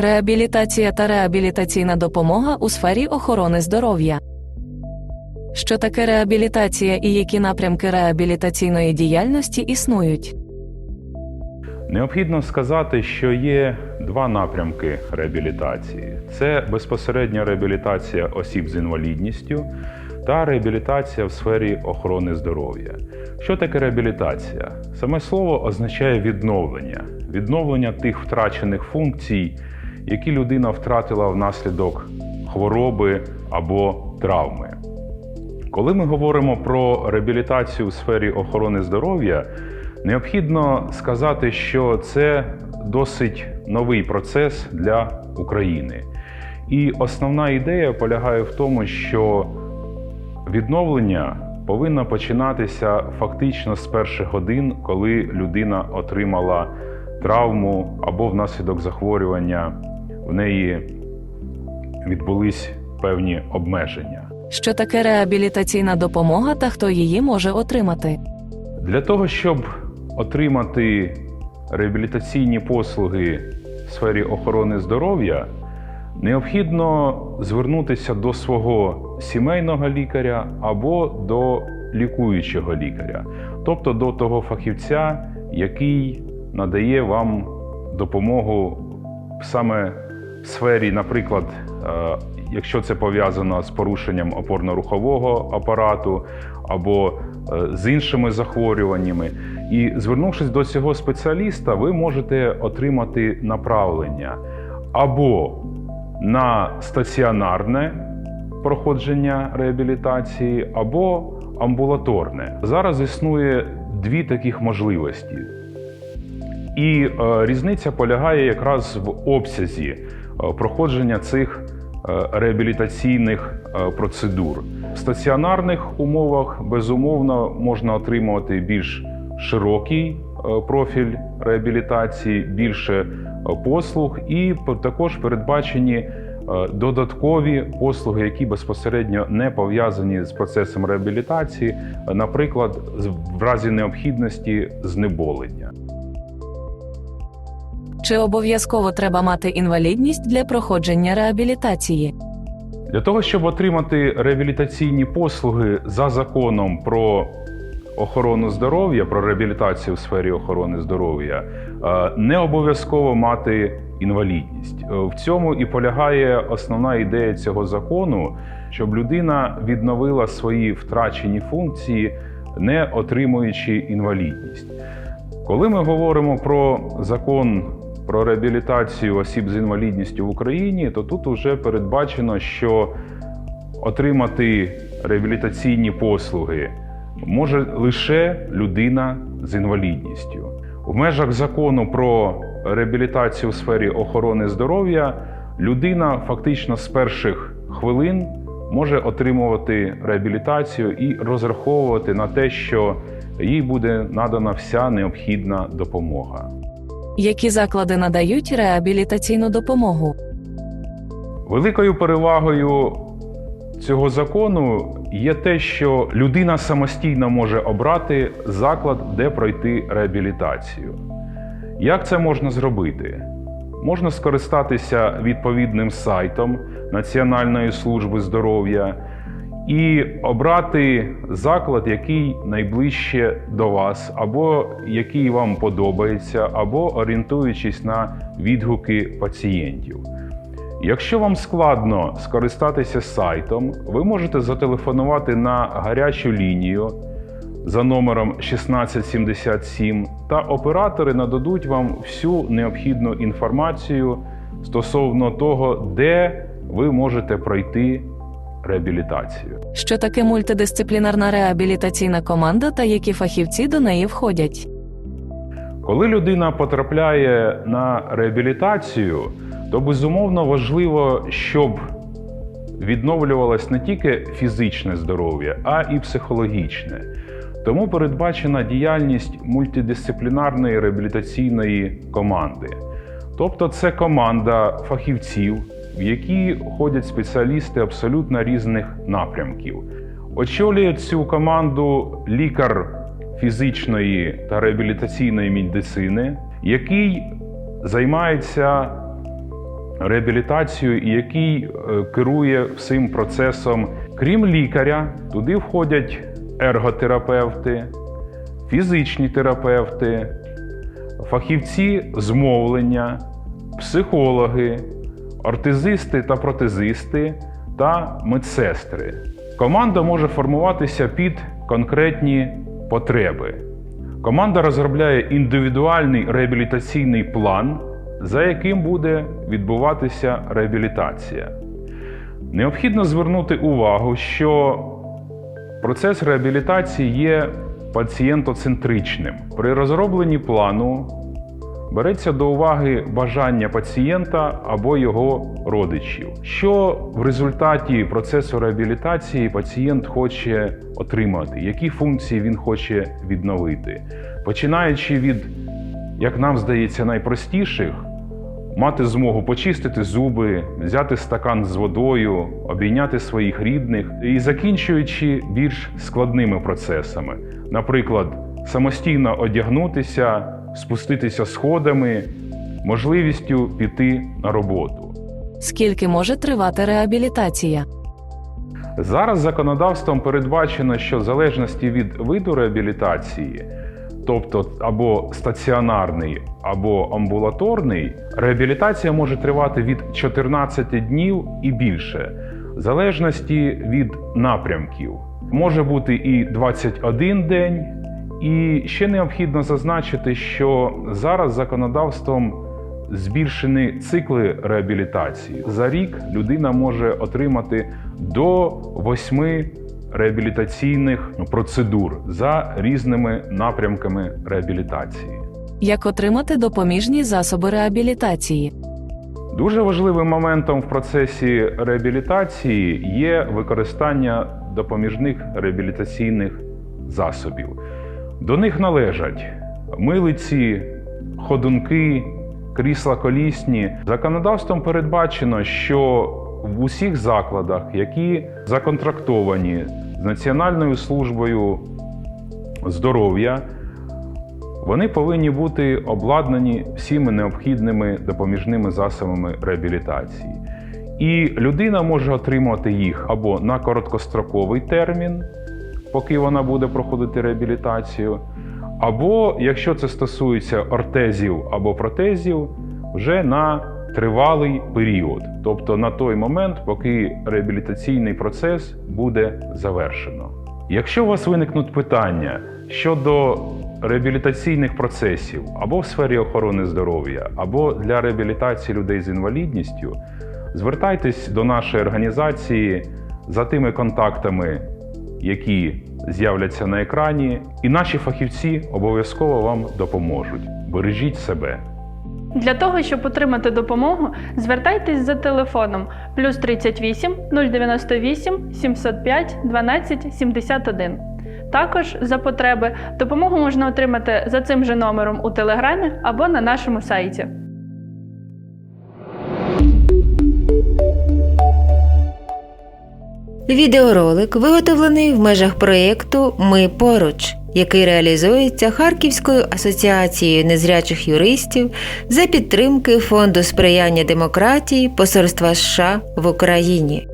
Реабілітація та реабілітаційна допомога у сфері охорони здоров'я. Що таке реабілітація і які напрямки реабілітаційної діяльності існують? Необхідно сказати, що є два напрямки реабілітації: це безпосередня реабілітація осіб з інвалідністю та реабілітація в сфері охорони здоров'я. Що таке реабілітація? Саме слово означає відновлення, відновлення тих втрачених функцій, які людина втратила внаслідок хвороби або травми. Коли ми говоримо про реабілітацію у сфері охорони здоров'я, необхідно сказати, що це досить новий процес для України. І основна ідея полягає в тому, що відновлення повинно починатися фактично з перших годин, коли людина отримала травму або внаслідок захворювання в неї відбулись певні обмеження. Що таке реабілітаційна допомога та хто її може отримати? Для того, щоб отримати реабілітаційні послуги в сфері охорони здоров'я, необхідно звернутися до свого сімейного лікаря або до лікуючого лікаря, тобто до того фахівця, який надає вам допомогу саме в сфері, наприклад, е, якщо це пов'язано з порушенням опорно-рухового апарату або е, з іншими захворюваннями. І звернувшись до цього спеціаліста, ви можете отримати направлення або на стаціонарне проходження реабілітації, або амбулаторне. Зараз існує дві таких можливості. І е, різниця полягає якраз в обсязі е, проходження цих е, реабілітаційних процедур. В стаціонарних умовах безумовно можна отримувати більш широкий профіль реабілітації, більше послуг, і також передбачені додаткові послуги, які безпосередньо не пов'язані з процесом реабілітації, наприклад, в разі необхідності знеболення. Чи обов'язково треба мати інвалідність для проходження реабілітації? Для того, щоб отримати реабілітаційні послуги за законом про охорону здоров'я, про реабілітацію в сфері охорони здоров'я, е, не обов'язково мати інвалідність. Е, В цьому і полягає основна ідея цього закону, щоб людина відновила свої втрачені функції, не отримуючи інвалідність. Коли ми говоримо про закон про реабілітацію осіб з інвалідністю в Україні, то тут вже передбачено, що отримати реабілітаційні послуги може лише людина з інвалідністю. В межах закону про реабілітацію у сфері охорони здоров'я людина фактично з перших хвилин може отримувати реабілітацію і розраховувати на те, що їй буде надана вся необхідна допомога. Які заклади надають реабілітаційну допомогу? Великою перевагою цього закону є те, що людина самостійно може обрати заклад, де пройти реабілітацію. Як це можна зробити? Можна скористатися відповідним сайтом Національної служби здоров'я і обрати заклад, який найближче до вас, або який вам подобається, або орієнтуючись на відгуки пацієнтів. Якщо вам складно скористатися сайтом, ви можете зателефонувати на гарячу лінію за номером 1677, та оператори нададуть вам всю необхідну інформацію стосовно того, де ви можете пройти реабілітацію. Що таке мультидисциплінарна реабілітаційна команда та які фахівці до неї входять? Коли людина потрапляє на реабілітацію, то безумовно важливо, щоб відновлювалось не тільки фізичне здоров'я, а і психологічне. Тому передбачена діяльність мультидисциплінарної реабілітаційної команди. Тобто, це команда фахівців, в які входять спеціалісти абсолютно різних напрямків. Очолює цю команду лікар фізичної та реабілітаційної медицини, який займається реабілітацію і який е, керує всім процесом. Крім лікаря, туди входять ерготерапевти, фізичні терапевти, фахівці з мовлення, психологи, ортезисти та протезисти та медсестри. Команда може формуватися під конкретні потреби. Команда розробляє індивідуальний реабілітаційний план, за яким буде відбуватися реабілітація. Необхідно звернути увагу, що процес реабілітації є пацієнтоцентричним. При розробленні плану береться до уваги бажання пацієнта або його родичів, що в результаті процесу реабілітації пацієнт хоче отримати, які функції він хоче відновити, починаючи від, як нам здається, найпростіших. Мати змогу почистити зуби, взяти стакан з водою, обійняти своїх рідних і закінчуючи більш складними процесами, наприклад, самостійно одягнутися, спуститися сходами, можливістю піти на роботу. Скільки може тривати реабілітація? Зараз законодавством передбачено, що в залежності від виду реабілітації, тобто або стаціонарний, або амбулаторний, реабілітація може тривати від 14 днів і більше, в залежності від напрямків. Може бути і 21 день. І ще необхідно зазначити, що зараз законодавством збільшені цикли реабілітації. За рік людина може отримати до восьми реабілітаційних процедур за різними напрямками реабілітації. Як отримати допоміжні засоби реабілітації? Дуже важливим моментом в процесі реабілітації є використання допоміжних реабілітаційних засобів. До них належать милиці, ходунки, крісла колісні. Законодавством передбачено, що в усіх закладах, які законтрактовані з Національною службою здоров'я, вони повинні бути обладнані всіми необхідними допоміжними засобами реабілітації. І людина може отримати їх або на короткостроковий термін, поки вона буде проходити реабілітацію, або, якщо це стосується ортезів або протезів, вже на тривалий період, тобто на той момент, поки реабілітаційний процес буде завершено. Якщо у вас виникнуть питання щодо реабілітаційних процесів або в сфері охорони здоров'я, або для реабілітації людей з інвалідністю, звертайтесь до нашої організації за тими контактами, які з'являться на екрані, і наші фахівці обов'язково вам допоможуть. Бережіть себе. Для того, щоб отримати допомогу, звертайтесь за телефоном плюс 38 098 705 12 71. Також за потреби допомогу можна отримати за цим же номером у телеграмі або на нашому сайті. Відеоролик виготовлений в межах проєкту Ми поруч, який реалізується Харківською асоціацією незрячих юристів за підтримки Фонду сприяння демократії Посольства США в Україні.